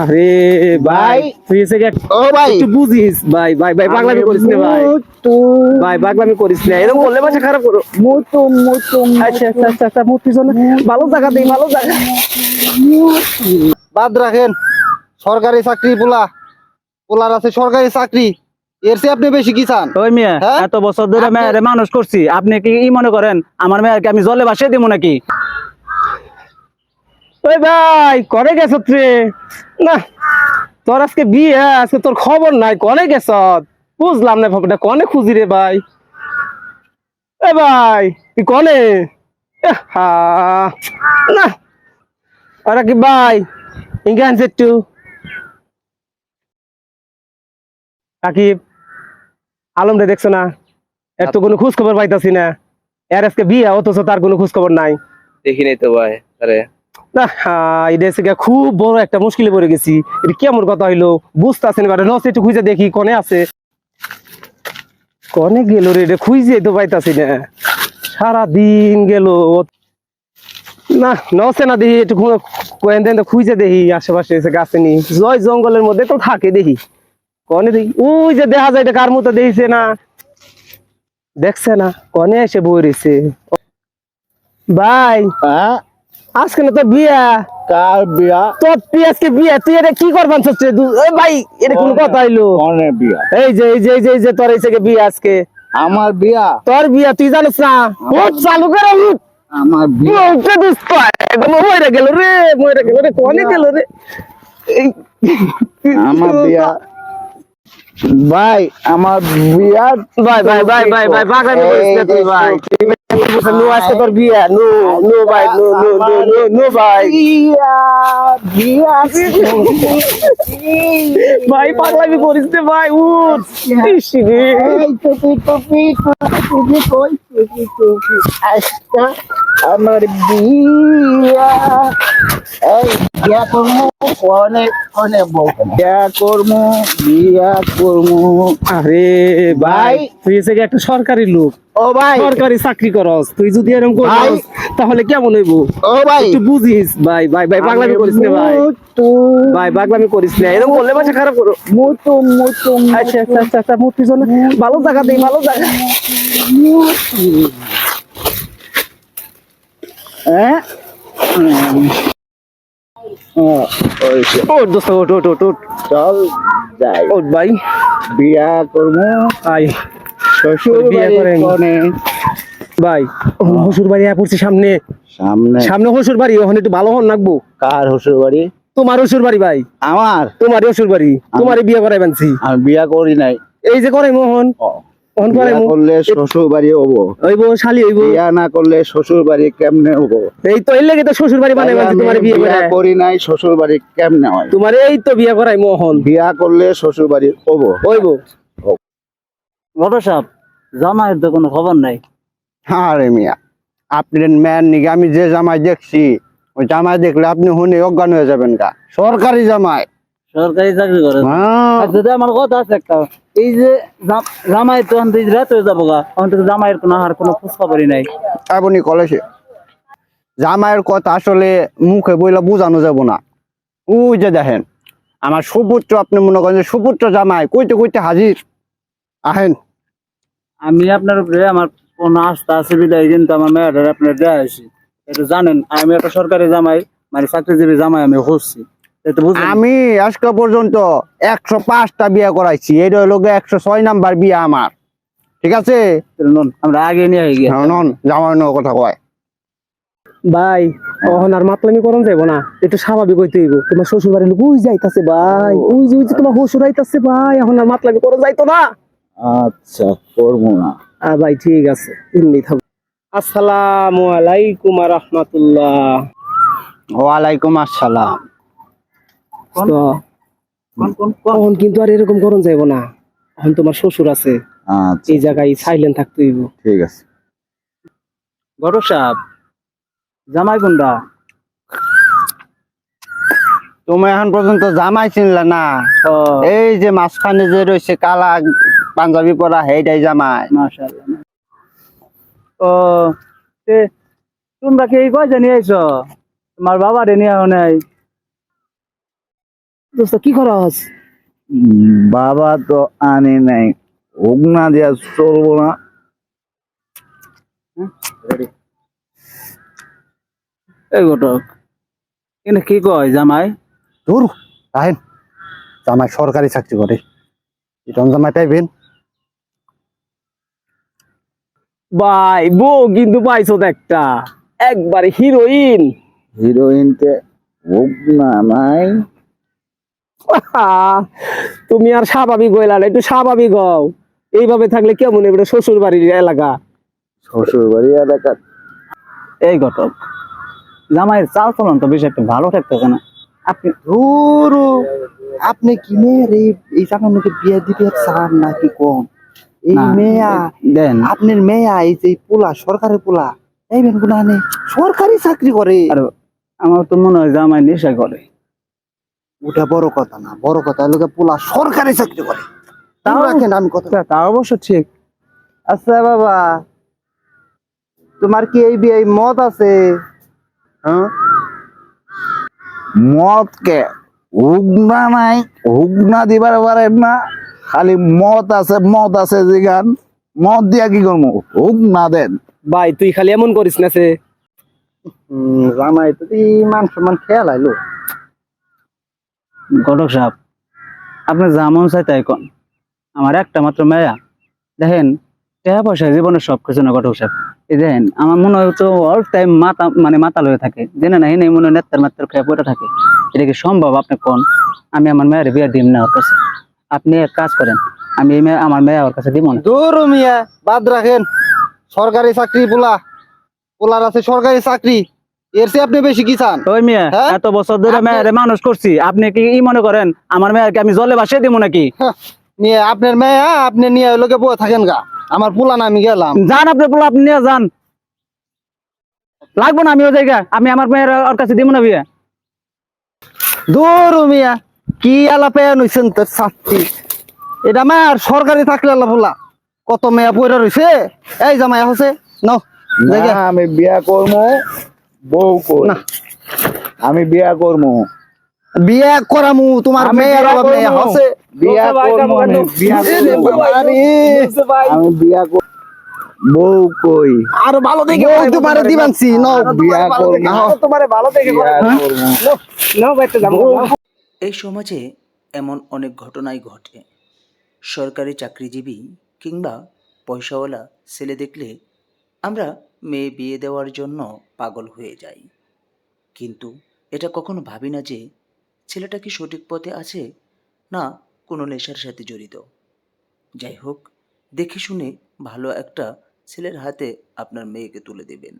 আরে ভাই তুই এসে ও ভাই। একটু বুঝিস। ভাই ভাই ভাই পাগলামি করিস না ভাই। ভাই পাগলামি করিস না। এরকম বললে মাঝে খারাপ করো। মুতু মুতু আচ্ছা আচ্ছা আচ্ছা আচ্ছা মূর্তি জন্য ভালো জায়গা দেই ভালো জায়গা। বাদ রাখেন। সরকারি চাকরি পোলা। পোলার আছে সরকারি চাকরি। এর চেয়ে আপনি বেশি কি চান? ওই মেয়ে হ্যাঁ? এত বছর ধরে মেয়েরে মানুষ করছি। আপনি কি ই মনে করেন আমার মেয়েকে আমি জলে ভাসিয়ে দিব নাকি? ওই ভাই করে গেছ রে? না, তোর আজকে বিয়ে, আজকে তোর খবর নাই কনে গেছ বুঝলাম না ভাবটা কনে খুঁজি রে ভাই? এ ভাই, তুই কনে না ওরা কি ভাই একটু। রে দেখছ না? এর তো কোনো খোঁজ খবর পাইতাছি না। এর আজকে বিয়ে অথচ তার কোনো খোঁজ খবর নাই। দেখি নাই তো ভাই, আরে। না খুব বড় একটা কেমন কথা হইল? খুঁজে দেখি, কনে আছে? কনে রে না। সারা দিন গেল। না নসে না দেখি, একটু খুঁজে দেখি, আশেপাশে এসে গাছে নি জয় জঙ্গলের মধ্যে তো থাকে দেখি। কনে দেখি, ওই যে দেখা যায় এটা কার মতো দেখছে না? দেখছে না, কনে এসে বই ভাই। হ্যাঁ আজকে না তো বিয়া? কার বিয়া? তোর তুই আজকে বিয়ে তুই এটা কি করবান চাচ্ছে ভাই এটা কোন কথা হইল। কনে বিয়া? এই যে এই যে এই যে এই যে তোর এই থেকে বিয়ে আজকে। আমার বিয়া? তোর বিয়ে তুই জানিস না? উঠ চালু করে উঠ আমার বিয়া? উঠে দিস পায় একদম মরে গেল রে মরে গেল রে কোনে গেল রে। আমার বিয়া? ভাই আমার বিয়া ভাই ভাই ভাই ভাই ভাই পাগলামি করিস না তুই ভাই। নো আজকে তোর বিয়ে নো নো ভাই no no no no no ভাই। ভাই পাগলামি করিস না ভাই উঠ। রে। আজকা আমার বিয়া। এই বিয়া করমু কনে কনে বউ বিয়া করমু বিয়া করমু। আরে ভাই তুই এসে একটা সরকারি লোক? ও ভাই। সরকারি চাকরি করস তুই যদি এরকম। করিস তাহলে কেমন হইব? ও ভাই। একটু বুঝিস ভাই ভাই ভাই পাগলামি করিস না ভাই। ভাই পাগলামি করিস না। এরকম বললে মাঝে খারাপ করো। মুতু মুতু আচ্ছা আচ্ছা আচ্ছা আচ্ছা জন্য ভালো জায়গা দেই ভালো জায়গা। হ্যাঁ ওট দোস্ত ওট ওট ওট ওট চল যাই। ওট ভাই। বিয়া করব। শ্বশুর বিয়া বাড়ি করেন। ভাই হসুর বাড়ি পড়ছে সামনে। সামনে। সামনে হসুর বাড়ি ওখানে একটু ভালো হন লাগবো কার শ্বশুর বাড়ি তোমার হসুর বাড়ি ভাই। আমার? তোমার হসুর বাড়ি তোমার বিয়ে করাই বানছি। আমি বিয়া করি নাই। এই যে করাই মোহন। মোহন করাই করলে শ্বশুর বাড়ি হব। হইব শালি হইব। বিয়া না করলে শ্বশুর বাড়ি কেমনে হব? এই তো এর লেগে তো শ্বশুর বাড়ি বানাই বানছি তোমার বিয়ে করে বিয়া করি নাই শ্বশুর বাড়ি কেমনে হয়? তোমার এই তো বিয়ে করাই মোহন। বিয়া করলে শ্বশুর বাড়ি হব। হইব। বড় সাহেব জামাইয়ের তো কোনো খবর নাই। হ্যাঁ রে মিয়া আপনি ম্যান নিকে আমি যে জামাই দেখছি ওই জামাই দেখলে আপনি শুনে অজ্ঞান হয়ে যাবেন কা সরকারি জামাই। সরকারি চাকরি করে? হ্যাঁ। আচ্ছা আমার কথা আছে একটা। এই যে জামাই তো রাত হয়ে যাব গা। অন্ত জামাইয়ের কোনো আর কোনো খোঁজ খবরই নাই। আপনি কলেজে? জামাইয়ের কথা আসলে মুখে বইলা বোঝানো যাব না। ওই যে দেখেন আমার সুপুত্র আপনি মনে করেন যে সুপুত্র জামাই কইতে কইতে হাজির। আহেন। আমি আপনার উপরে আমার কোনো আস্থা আছে বিদায় কিন্তু আমার মেয়েটার আপনার দেয়া হয়েছি। এটা জানেন আমি একটা সরকারি জামাই মানে চাকরিজীবী জামাই আমি বুঝলেন? আমি আজকে পর্যন্ত একশো পাঁচটা বিয়ে করাইছি এটা হলো একশো ছয় নাম্বার বিয়ে আমার। ঠিক আছে? আমরা আগে নিয়ে গিয়ে। নন জামাই নেওয়ার কথা কয়। ভাই ওহন আর মাতলামি করন যাইব না। এটা স্বাভাবিক হইতে হইব। তোমার শ্বশুর বাড়ির লোক উই যাইতাছে ভাই। উই যে উই যে তোমার শ্বশুর আইতাছে ভাই এখন আর মাতলামি করন যাইতো না। আচ্ছা করব না। ভাই ঠিক আছে এমনি থাকো। আসসালামু আলাইকুম রাহমাতুল্লাহ। ওয়ালাইকুম আসসালাম। তো কোন কোন কোন এখন কিন্তু আর এরকম করন যাইব না। এখন তোমার শ্বশুর আছে আচ্ছা। এই জায়গায় সাইলেন্ট থাকতে হইব। ঠিক আছে। বড় সাহেব জামাই কোনটা তুমি এখন পর্যন্ত জামাই চিনলা না? এই যে মাঝখানে যে রয়েছে কালা পাঞ্জাবি পরা হেইটাই জামাই। মাশাআল্লাহ। ও তে তোমরা কি এই কয়টা নিয়ে আইছো? তোমার বাবা রে নিয়ে নাই। দোস্ত কি খরচ বাবা তো আনে নাই। অগ্না দিয়া চলবো না। এই ঘটক এনে কি কয় জামাই? দূর রাহেন জামাই সরকারি চাকরি করে। জামাই পাইবেন ভাই বউ কিন্তু পাইছো একটা একবারে হিরোইন হিরোইনতে অগ্না নাই তুমি আর স্বাভাবিক হইলা না একটু স্বাভাবিক হও। এইভাবে থাকলে কেমন এবারে শ্বশুর বাড়ির এলাকা? শ্বশুর বাড়ি এলাকা। এই ঘটক জামাইয়ের চাল চলন তো বেশি একটা ভালো থাকতেছে না। আপনি ধুর। আপনি কি মেয়ের এই এই মধ্যে বিয়ে দিবে চান নাকি কম এই মেয়া দেন। আপনার মেয়া এই যে পোলা সরকারি পোলা এই বেন আনে সরকারি চাকরি করে। আর আমার তো মনে হয় জামাই নেশা করে। ওটা বড় কথা না বড় কথা। গিয়ে পোলা সরকারি চাকরি করে। তাও তাও- রাখেন আমি কথা? তা অবশ্য ঠিক। আচ্ছা বাবা। তোমার কি এই বিয়ে মত আছে? হ্যাঁ? মদ কে? হুগনা নাই হুগনা দিবার পারেন না। খালি মদ আছে মদ আছে জিগান মদ দিয়া কি করব হুগনা দেন। ভাই তুই খালি এমন করিস না সে জামাই তো মান সম্মান খেয়াল আইলো। ঘটক সাহেব আপনি যেমন চাই তাই কন। আমার একটা মাত্র মেয়া। দেখেন টাকা পয়সা জীবনের সব কিছু না ঘটক সাহেব। এই দেখেন আমার মনে হয় তো অল টাইম মাথা মানে মাতাল হয়ে থাকে। জেনে না হেনে মনে হয় নেত্তার মাত্র খেয়ে পড়ে থাকে। এটা কি সম্ভব আপনি কোন? আমি আমার মেয়ের বিয়ে দিম না ওর কাছে। আপনি এক কাজ করেন আমি মেয়ে আমার মেয়ে ওর কাছে দিব না। দূর মিয়া বাদ রাখেন। সরকারি চাকরি পোলা। পোলার আছে সরকারি চাকরি। এর চেয়ে আপনি বেশি কি চান? ওই মেয়ে হ্যাঁ? এত বছর ধরে আপনি- মেয়ের মানুষ করছি আপনি কি ই মনে করেন আমার মেয়েকে আমি জলে ভাসিয়ে দিব নাকি? নিয়ে আপনার মেয়ে আপনি নিয়ে লোকে বয়ে থাকেন গা। আমার পোলা না আমি গেলাম। যান আপনি বলো আপনি নিয়ে যান। লাগবো না আমি ওই জায়গা আমি আমার মেয়ের ওর কাছে দিব না বিয়ে। দূর মিয়া কি আলাপে নইছেন তোর ছাত্রী? এটা মার সরকারি থাকলে আল্লাহ পোলা কত মেয়া পয়রা রইছে? এই জামাই হচ্ছে নাও আমি বিয়া করব বউ কই? না। আমি বিয়া করব বিয়া করামু তোমার মেয়ের অভাব। হচ্ছে বিয়া করব আমি বিয়া আমি বিয়া কর বউ কই? আরও ভালো দেখে বউ তোমারে দিবানছি নাও। বিয়া করব তোমারে ভালো দেখে করব নাও বাইতে যাব। এই সমাজে এমন অনেক ঘটনাই ঘটে। সরকারি চাকরিজীবী কিংবা পয়সাওয়ালা ছেলে দেখলে আমরা মেয়ে বিয়ে দেওয়ার জন্য পাগল হয়ে যাই। কিন্তু এটা কখনো ভাবি না যে ছেলেটা কি সঠিক পথে আছে না কোনো নেশার সাথে জড়িত। যাই হোক, দেখে শুনে ভালো একটা ছেলের হাতে আপনার মেয়েকে তুলে দেবেন।